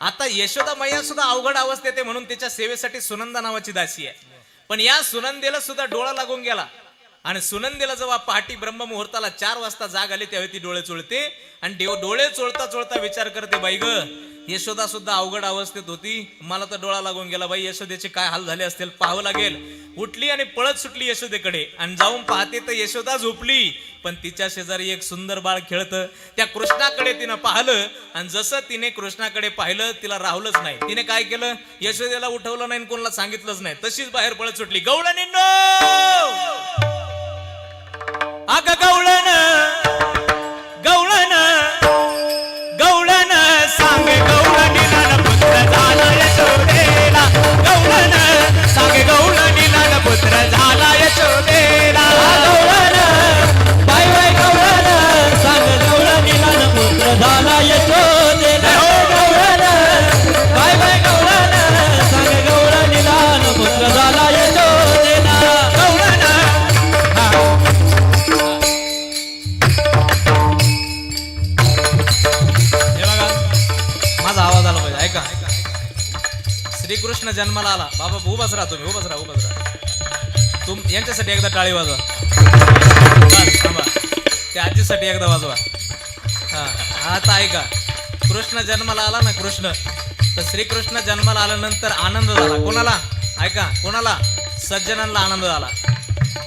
आता यशोदा मैया सुद्धा अवघड अवस्थेत आहे म्हणून त्याच्या सेवेसाठी सुनंदा नावाची दासी आहे. पण या सुनंदेला सुद्धा डोळा लागून गेला. आणि सुनंदेला जेव्हा पहाटी ब्रह्ममुहूर्ताला चार वाजता जाग आली त्यावेळी ती डोळे चोळते. आणि डोळे चोळता चोळता विचार करते बाई ग यशोदा सुद्धा अवघड अवस्थेत होती. मला तर डोळा लागून गेला बाई यशोदेचे काय हाल झाले असतील पाहावं लागेल. उठली आणि पळत सुटली यशोदेकडे. आणि जाऊन पाहते तर यशोदा झोपली. पण तिच्या शेजारी एक सुंदर बाळ खेळतं. त्या कृष्णाकडे तिनं पाहिलं. आणि जसं तिने कृष्णाकडे पाहिलं तिला राहुलच नाही. तिने काय केलं? यशोदेला उठवलं नाही आणि कोणाला सांगितलंच नाही. तशीच बाहेर पळत सुटली. गवळणींनो अग गवळण ऐका. श्रीकृष्ण जन्माला आला. बाबा उभाच राहा तुम्ही उभाच राहा उभाच राहा. तुम यांच्यासाठी एकदा टाळी वाजवा. थांबा. त्या आजीसाठी एकदा वाजवा. हा आता ऐका. कृष्ण जन्माला आला ना कृष्ण तर श्रीकृष्ण जन्माला आल्यानंतर आनंद झाला. कोणाला? ऐका कोणाला? सज्जनांना आनंद झाला.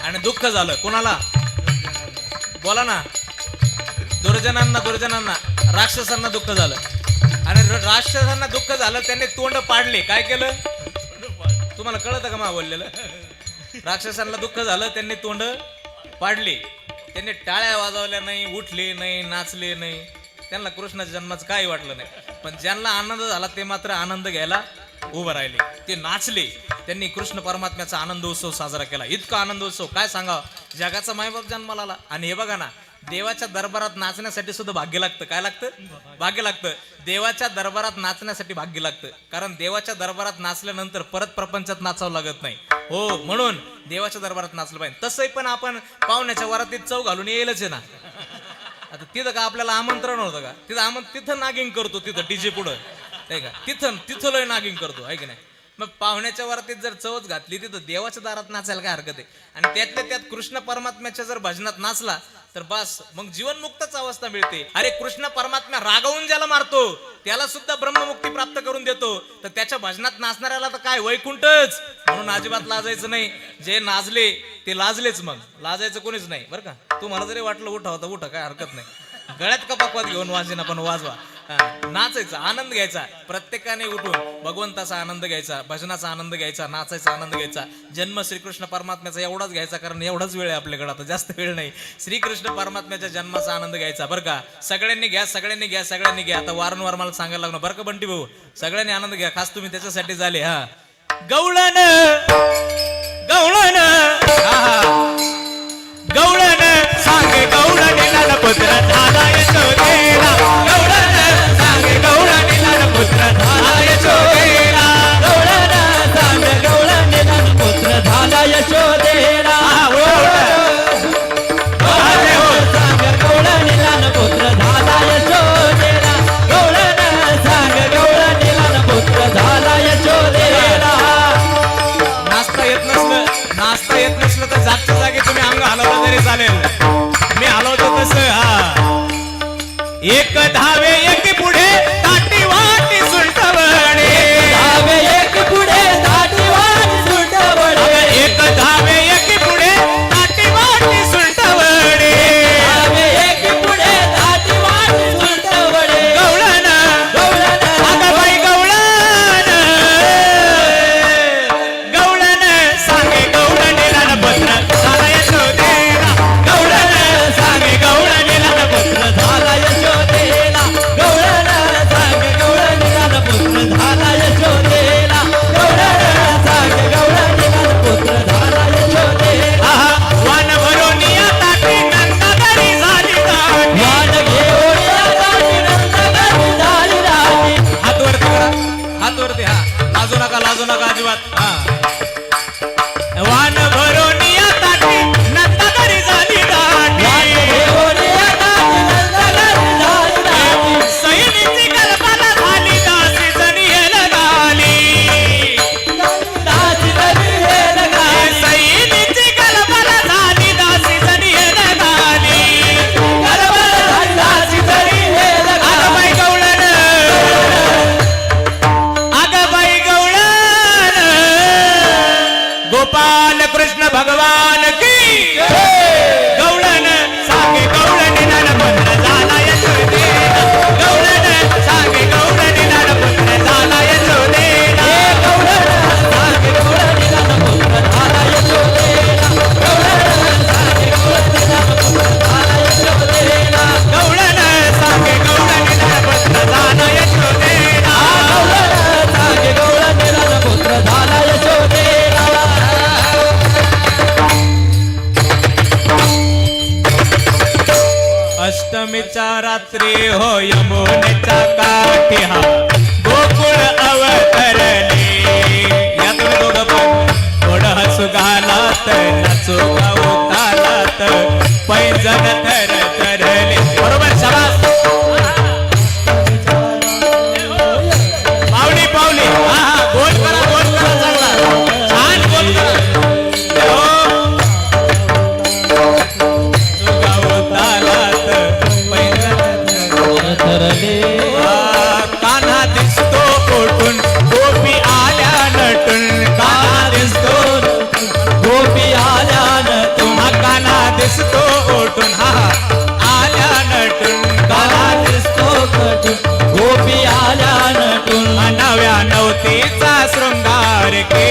आणि दुःख झालं. कोणाला? बोला ना. दुर्जनांना दुर्जनांना राक्षसांना दुःख झालं. आणि राक्षसांना दुःख झालं त्यांनी तोंड पाडले. काय केलं? तुम्हाला कळत का मा बोललेलं? राक्षसांना दुःख झालं त्यांनी तोंड पाडली. त्यांनी टाळ्या वाजवल्या नाही उठले नाही नाचले नाही. त्यांना कृष्णाच्या जन्माचं काही वाटलं नाही. पण ज्यांना आनंद झाला ते मात्र आनंद घ्यायला उभं राहिले. ते नाचले. त्यांनी कृष्ण परमात्म्याचा आनंद उत्सव साजरा केला. इतका आनंद उत्सव काय सांगावं? जगाचा मायबाप जन्माला आला. आणि हे बघा ना देवाच्या दरबारात नाचण्यासाठी सुद्धा भाग्य लागतं. काय लागतं? भाग्य लागतं. देवाच्या दरबारात नाचण्यासाठी भाग्य लागतं. कारण देवाच्या दरबारात नाचल्यानंतर परत प्रपंचात नाचावं लागत नाही. हो म्हणून देवाच्या दरबारात नाचलं पाहिजे. तसंही पण आपण पाहुण्याच्या वरातीत चव घालून येईलच आहे ना. आता तिथं का आपल्याला आमंत्रण होतं का? तिथं आमंत्र तिथं नागिंग करतो तिथं डीजे पुढं. आहे का? तिथं तिथं लय नागिंग करतो. आहे की नाही? मग पाहुण्याच्या वरातीत जर चवच घातली तिथं देवाच्या दारात नाचायला काय हरकत आहे? आणि त्यातल्या त्यात कृष्ण परमात्म्याच्या जर भजनात नाचला तर बस मग जीवनमुक्तच अवस्था मिळते. अरे कृष्ण परमात्मा रागवून ज्याला मारतो त्याला सुद्धा ब्रह्ममुक्ती प्राप्त करून देतो. तर त्याच्या भजनात नाचणाऱ्याला तर काय वैकुंठच? म्हणून अजिबात लाजायचं नाही. जे नाचले ते लाजलेच मग. लाजायचं कोणीच नाही. बरं का? तुम्हाला जरी वाटलं उठा होता उठा काय हरकत नाही. गळ्यात कपाकवात घेऊन वाजेना पण वाजवा. नाचायचा आनंद घ्यायचा. प्रत्येकाने उठून भगवंताचा आनंद घ्यायचा भजनाचा आनंद घ्यायचा नाचायचा आनंद घ्यायचा. जन्म श्रीकृष्ण परमात्म्याचा एवढाच घ्यायचा कारण एवढाच वेळ आहे आपल्याकडे आता जास्त वेळ नाही. श्रीकृष्ण परमात्म्याच्या जन्माचा आनंद घ्यायचा बरं का? सगळ्यांनी घ्या सगळ्यांनी घ्या सगळ्यांनी घ्या. आता वारंवार मला सांगायला लागणार बरं का बंटी भाऊ? सगळ्यांनी आनंद घ्या खास तुम्ही त्याच्यासाठी झाले हा. गवळण गवळण. हा. एक धावे अष्टमीच्या रात्री हो यमुनेचा काठी हा. गोकुळ अवतरले. या तुम्ही दोघं पण. थोडं हसू घालात नाचू गाऊ घालात पैजन ठरले श्रृंगार के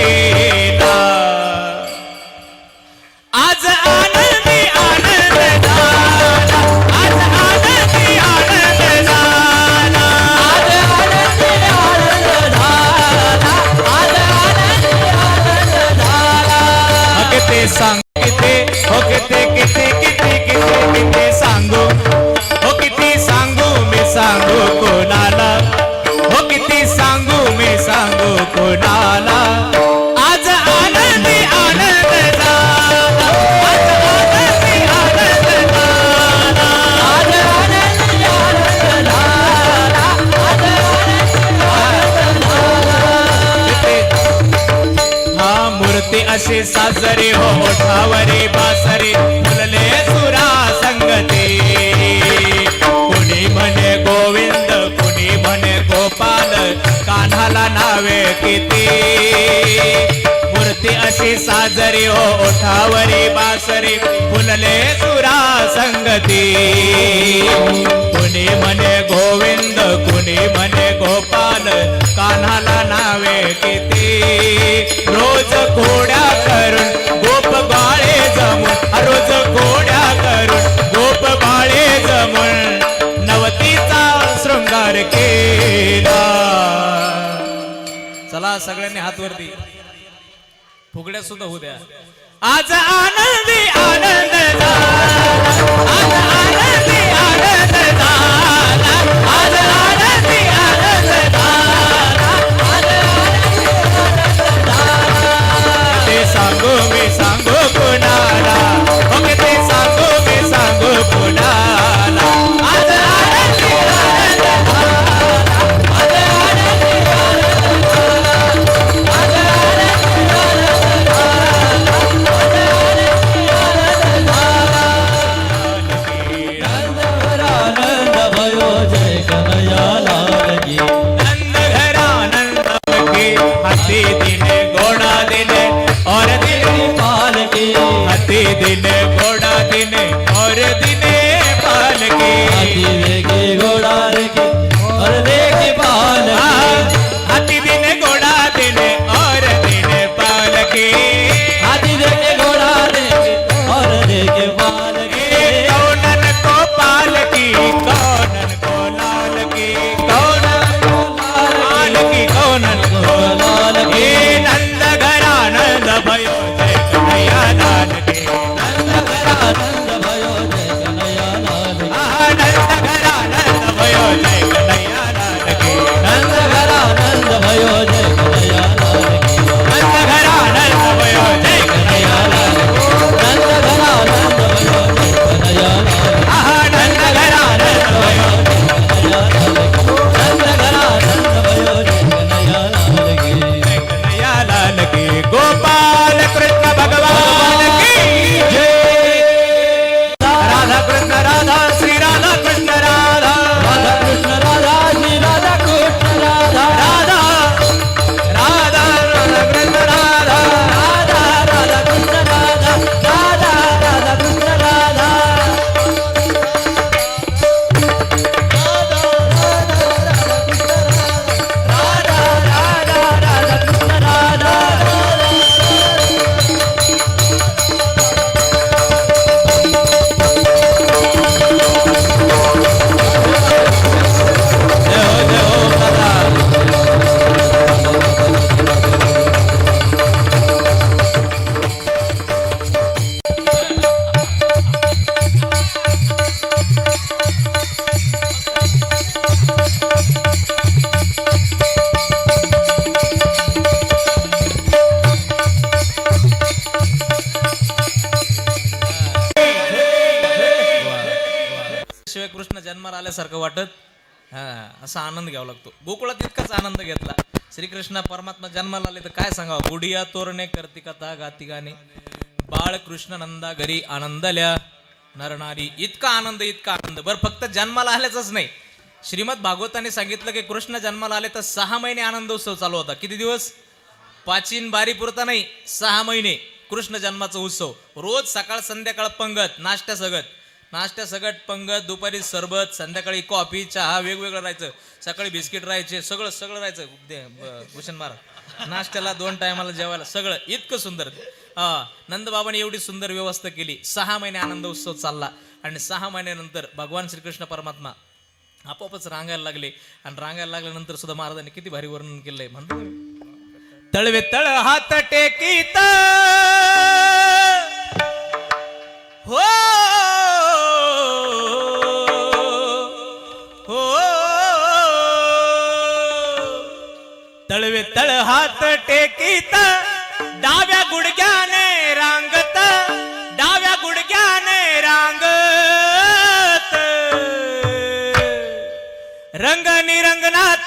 ते असे साजरे हो मोठावरे बासरे फुलले सुरा संगते. कुणी म्हणे गोविंद कुणी म्हणे गोपाल कान्हाला नावे किती? मूर्ती अशी साजरी हो ओठावरी बासरी फुलले सुरा संगती. कुणी म्हणे गोविंद कुणी म्हणे गोपाल कान्हाला नावे किती? सगळ्यांनी हात वरती. फुगड्या सुद्धा होऊ द्या. आज आनंदी आनंद आल्यासारखं वाटत. हा असा आनंद घ्यावा लागतो. गोकुळात इतकाच आनंद घेतला. श्रीकृष्ण परमात्मा जन्माला आले तर काय सांगावं? गुडिया तोरणे करती कथा गाती गाणे. बाळ कृष्ण नंदा घरी आनंदल्या. नरनारी इतका आनंद इतका आनंद. बरं फक्त जन्माला आल्याच नाही. श्रीमद भागवताने सांगितलं की कृष्ण जन्माला आले तर सहा महिने आनंद उत्सव चालू होता. किती दिवस? पाचीन बारी पुरता नाही सहा महिने कृष्ण जन्माचा उत्सव. रोज सकाळ संध्याकाळ पंगत नाश्त्या सगत. नाश्त्या सगट पंगत दुपारी सरबत संध्याकाळी कॉफी चहा वेगवेगळं राहायचं. सकाळी बिस्किट राहायचे सगळं सगळं राहायचं. भूषण महाराज. नाश्त्याला दोन टायमाला जेवायला सगळं. इतकं सुंदर. हा नंदबाबाने एवढी सुंदर व्यवस्था केली. सहा महिने आनंद उत्सव चालला. आणि सहा महिन्यानंतर भगवान श्रीकृष्ण परमात्मा आपोआपच रांगायला लागले. आणि रांगायला लागल्यानंतर सुद्धा महाराजांनी किती भारी वर्णन केलंय. म्हणतो तळवे तळ हात टेकीत. हो! तळवे तळ हात टेकीत डाव्या गुडघ्याने रांगत डाव्या गुडघ्याने रांगत. रंग निरंगनाथ